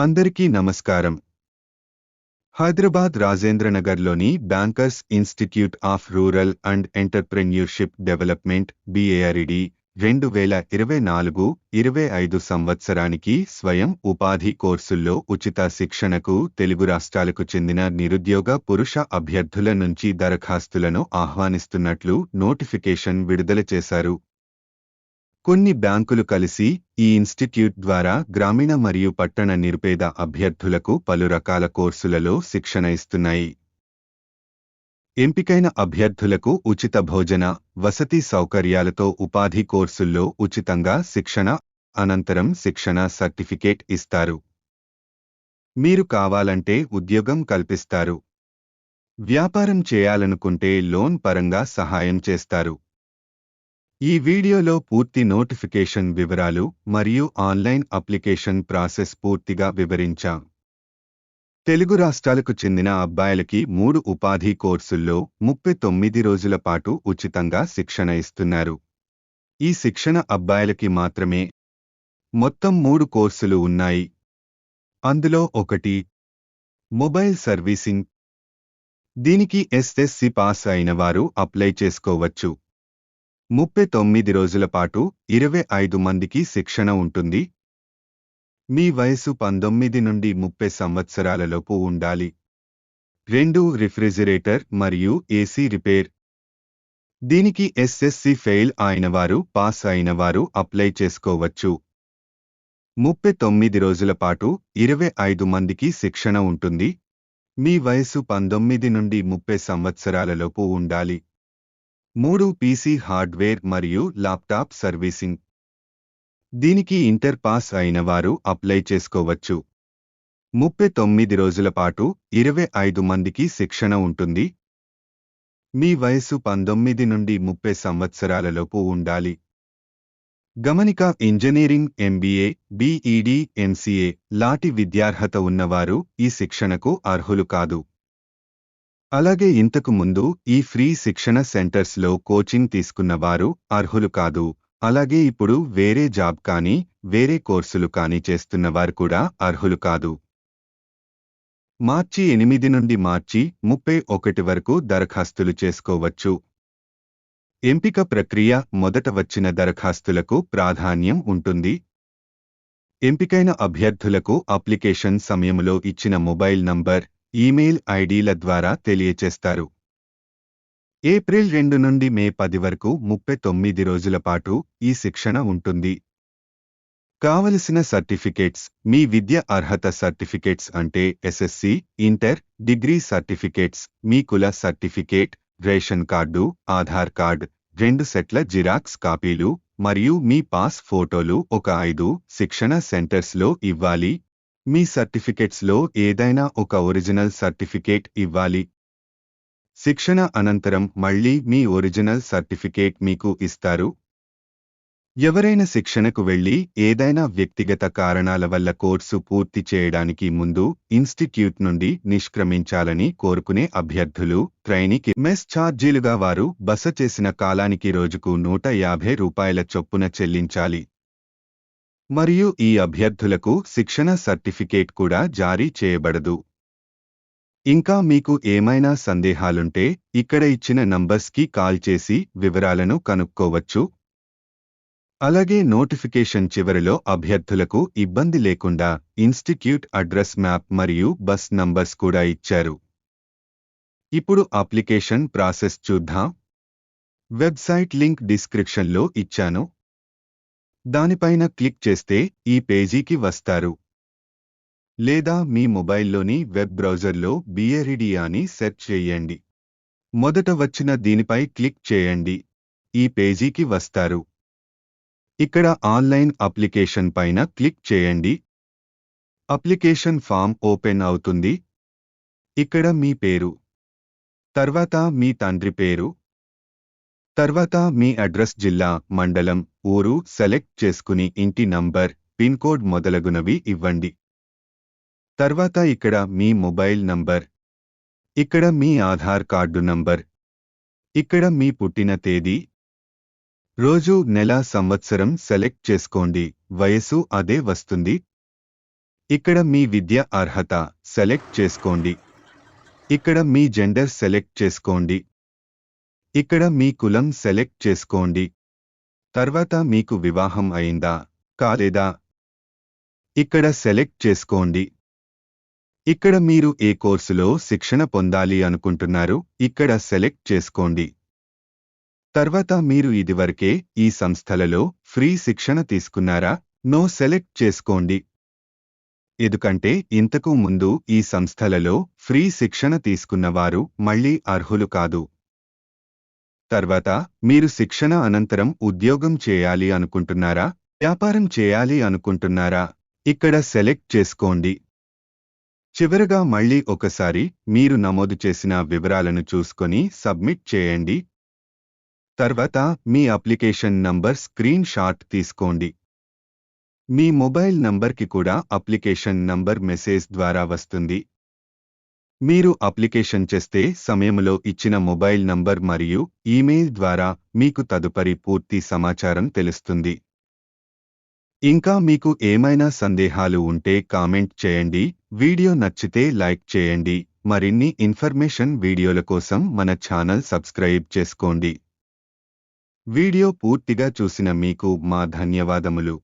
అందరికీ నమస్కారం. Hyderabad రాజేంద్రనగర్లోని bankers institute of rural and entrepreneurship development BARED రెండు వేల ఇరవై నాలుగు ఇరవై ఐదు సంవత్సరానికి స్వయం ఉపాధి కోర్సుల్లో ఉచిత శిక్షణకు తెలుగు రాష్ట్రాలకు చెందిన నిరుద్యోగ పురుష అభ్యర్థుల నుంచి దరఖాస్తులను ఆహ్వానిస్తున్నట్లు నోటిఫికేషన్ విడుదల చేశారు. కొన్ని బ్యాంకులు కలిసి ఈ ఇన్స్టిట్యూట్ ద్వారా గ్రామీణ మరియు పట్టణ నిరుపేద అభ్యర్థులకు పలు రకాల కోర్సులలో శిక్షణ ఇస్తున్నాయి. ఎంపికైన అభ్యర్థులకు ఉచిత భోజన వసతి సౌకర్యాలతో ఉపాధి కోర్సుల్లో ఉచితంగా శిక్షణ అనంతరం శిక్షణ సర్టిఫికేట్ ఇస్తారు. మీరు కావాలంటే ఉద్యోగం కల్పిస్తారు. వ్యాపారం చేయాలనుకుంటే లోన్ పరంగా సహాయం చేస్తారు. ఈ వీడియోలో పూర్తి నోటిఫికేషన్ వివరాలు మరియు ఆన్లైన్ అప్లికేషన్ ప్రాసెస్ పూర్తిగా వివరించాం. తెలుగు రాష్ట్రాలకు చెందిన అబ్బాయిలకి మూడు ఉపాధి కోర్సుల్లో ముప్పై తొమ్మిది రోజుల పాటు ఉచితంగా శిక్షణ ఇస్తున్నారు. ఈ శిక్షణ అబ్బాయిలకి మాత్రమే. మొత్తం మూడు కోర్సులు ఉన్నాయి. అందులో ఒకటి మొబైల్ సర్వీసింగ్. దీనికి ఎస్ఎస్సి పాస్ అయిన వారు అప్లై చేసుకోవచ్చు. ముప్పై తొమ్మిది రోజుల పాటు ఇరవై ఐదు మందికి శిక్షణ ఉంటుంది. మీ వయసు పంతొమ్మిది నుండి ముప్పై సంవత్సరాలలోపు ఉండాలి. రెండు రిఫ్రిజిరేటర్ మరియు ఏసీ రిపేర్. దీనికి ఎస్ఎస్సి ఫెయిల్ అయినవారు పాస్ అయినవారు అప్లై చేసుకోవచ్చు. ముప్పై తొమ్మిది రోజుల పాటు ఇరవై ఐదు మందికి శిక్షణ ఉంటుంది. మీ వయసు పంతొమ్మిది నుండి ముప్పై సంవత్సరాలలోపు ఉండాలి. మూడు పీసీ హార్డ్వేర్ మరియు ల్యాప్టాప్ సర్వీసింగ్. దీనికి ఇంటర్ పాస్ అయిన వారు అప్లై చేసుకోవచ్చు. ముప్పై తొమ్మిది రోజుల పాటు ఇరవై ఐదు మందికి శిక్షణ ఉంటుంది. మీ వయసు పంతొమ్మిది నుండి ముప్పై సంవత్సరాలలోపు ఉండాలి. గమనిక ఇంజనీరింగ్ ఎంబీఏ బీఈడీ ఎంసీఏ లాంటి విద్యార్హత ఉన్నవారు ఈ శిక్షణకు అర్హులు కాదు. అలాగే ఇంతకు ముందు ఈ ఫ్రీ శిక్షణ సెంటర్స్లో కోచింగ్ తీసుకున్నవారు అర్హులు కాదు. అలాగే ఇప్పుడు వేరే జాబ్ కానీ వేరే కోర్సులు కానీ చేస్తున్నవారు కూడా అర్హులు కాదు. మార్చి ఎనిమిది నుండి మార్చి ముప్పై ఒకటి వరకు దరఖాస్తులు చేసుకోవచ్చు. ఎంపిక ప్రక్రియ మొదట వచ్చిన దరఖాస్తులకు ప్రాధాన్యం ఉంటుంది. ఎంపికైన అభ్యర్థులకు అప్లికేషన్ సమయంలో ఇచ్చిన మొబైల్ నంబర్ ఈమెయిల్ ఐడీల ద్వారా తెలియచేస్తారు. ఏప్రిల్ రెండు నుండి మే పది వరకు ముప్పై తొమ్మిది రోజుల పాటు ఈ శిక్షణ ఉంటుంది. కావలసిన సర్టిఫికేట్స్ మీ విద్య అర్హత సర్టిఫికేట్స్ అంటే ఎస్ఎస్సి ఇంటర్ డిగ్రీ సర్టిఫికేట్స్ మీ కుల certificate ration card Aadhaar card రెండు సెట్ల జిరాక్స్ కాపీలు మరియు మీ పాస్ ఫోటోలు ఒక ఐదు శిక్షణ సెంటర్స్లో ఇవ్వాలి. మీ సర్టిఫికెట్స్లో ఏదైనా ఒక ఒరిజినల్ సర్టిఫికేట్ ఇవ్వాలి. శిక్షణ అనంతరం మళ్ళీ మీ ఒరిజినల్ సర్టిఫికేట్ మీకు ఇస్తారు. ఎవరైనా శిక్షణకు వెళ్ళి ఏదైనా వ్యక్తిగత కారణాల వల్ల కోర్సు పూర్తి చేయడానికి ముందు ఇన్స్టిట్యూట్ నుండి నిష్క్రమించాలని కోరుకునే అభ్యర్థులు ట్రైనీకి మెస్ ఛార్జీలుగా వారు బస చేసిన కాలానికి రోజుకు నూట యాభై రూపాయల చొప్పున చెల్లించాలి. మరియు ఈ అభ్యర్థులకు శిక్షణ సర్టిఫికేట్ కూడా జారీ చేయబడదు. ఇంకా మీకు ఏమైనా సందేహాలుంటే ఇక్కడ ఇచ్చిన నంబర్స్కి కాల్ చేసి వివరాలను కనుక్కోవచ్చు. అలాగే నోటిఫికేషన్ చివరిలో అభ్యర్థులకు ఇబ్బంది లేకుండా ఇన్స్టిట్యూట్ అడ్రస్ మ్యాప్ మరియు బస్ నంబర్స్ కూడా ఇచ్చారు. ఇప్పుడు అప్లికేషన్ ప్రాసెస్ చూద్దాం. వెబ్సైట్ లింక్ డిస్క్రిప్షన్లో ఇచ్చాను. దానిపైన క్లిక్ చేస్తే ఈ పేజీకి వస్తారు. లేదా మీ మొబైల్లోని వెబ్ బ్రౌజర్లో బియరిడియా అని సెర్చ్ చేయండి. మొదట వచ్చిన దీనిపై క్లిక్ చేయండి. ఈ పేజీకి వస్తారు. ఇక్కడ ఆన్లైన్ అప్లికేషన్ పైన క్లిక్ చేయండి. అప్లికేషన్ ఫామ్ ఓపెన్ అవుతుంది. ఇక్కడ మీ పేరు. తర్వాత మీ తండ్రి పేరు. తర్వాత మీ అడ్రస్ జిల్లా మండలం ఊరు సెలెక్ట్ చేసుకుని ఇంటి నంబర్ పిన్ కోడ్ మొదలగునవి ఇవ్వండి. తర్వాత ఇక్కడ మీ మొబైల్ నంబర్. ఇక్కడ మీ ఆధార్ కార్డు నంబర్. ఇక్కడ మీ పుట్టిన తేదీ. రోజు నెల సంవత్సరం సెలెక్ట్ చేసుకోండి. వయసు అదే వస్తుంది. ఇక్కడ మీ విద్య అర్హత సెలెక్ట్ చేసుకోండి. ఇక్కడ మీ జెండర్ సెలెక్ట్ చేసుకోండి. ఇక్కడ మీ కులం సెలెక్ట్ చేసుకోండి. తర్వాత మీకు వివాహం అయిందా కాలేదా? ఇక్కడ సెలెక్ట్ చేసుకోండి. ఇక్కడ మీరు ఏ కోర్సులో శిక్షణ పొందాలి అనుకుంటున్నారు ఇక్కడ సెలెక్ట్ చేసుకోండి. తర్వాత మీరు ఇదివరకే ఈ సంస్థలలో ఫ్రీ శిక్షణ తీసుకున్నారా నో సెలెక్ట్ చేసుకోండి. ఎందుకంటే ఇంతకు ముందు ఈ సంస్థలలో ఫ్రీ శిక్షణ తీసుకున్నవారు మళ్ళీ అర్హులు కాదు. తర్వాత మీరు శిక్షణ అనంతరం ఉద్యోగం చేయాలి అనుకుంటున్నారా? వ్యాపారం చేయాలి అనుకుంటున్నారా? ఇక్కడ సెలెక్ట్ చేసుకోండి. చివరగా మళ్ళీ ఒకసారి మీరు నమోదు చేసిన వివరాలను చూసుకొని సబ్మిట్ చేయండి. తర్వాత మీ అప్లికేషన్ నంబర్ స్క్రీన్ షాట్ తీసుకోండి. మీ మొబైల్ నంబర్కి కూడా అప్లికేషన్ నంబర్ మెసేజ్ ద్వారా వస్తుంది. మీరు అప్లికేషన్ చేస్తే సమయంలో ఇచ్చిన మొబైల్ నంబర్ మరియు ఈమెయిల్ ద్వారా మీకు తదుపరి పూర్తి సమాచారం తెలుస్తుంది. ఇంకా మీకు ఏమైనా సందేహాలు ఉంటే కామెంట్ చేయండి. వీడియో నచ్చితే లైక్ చేయండి. మరిన్ని ఇన్ఫర్మేషన్ వీడియోల కోసం మన ఛానల్ సబ్స్క్రైబ్ చేసుకోండి. వీడియో పూర్తిగా చూసిన మీకు మా ధన్యవాదములు.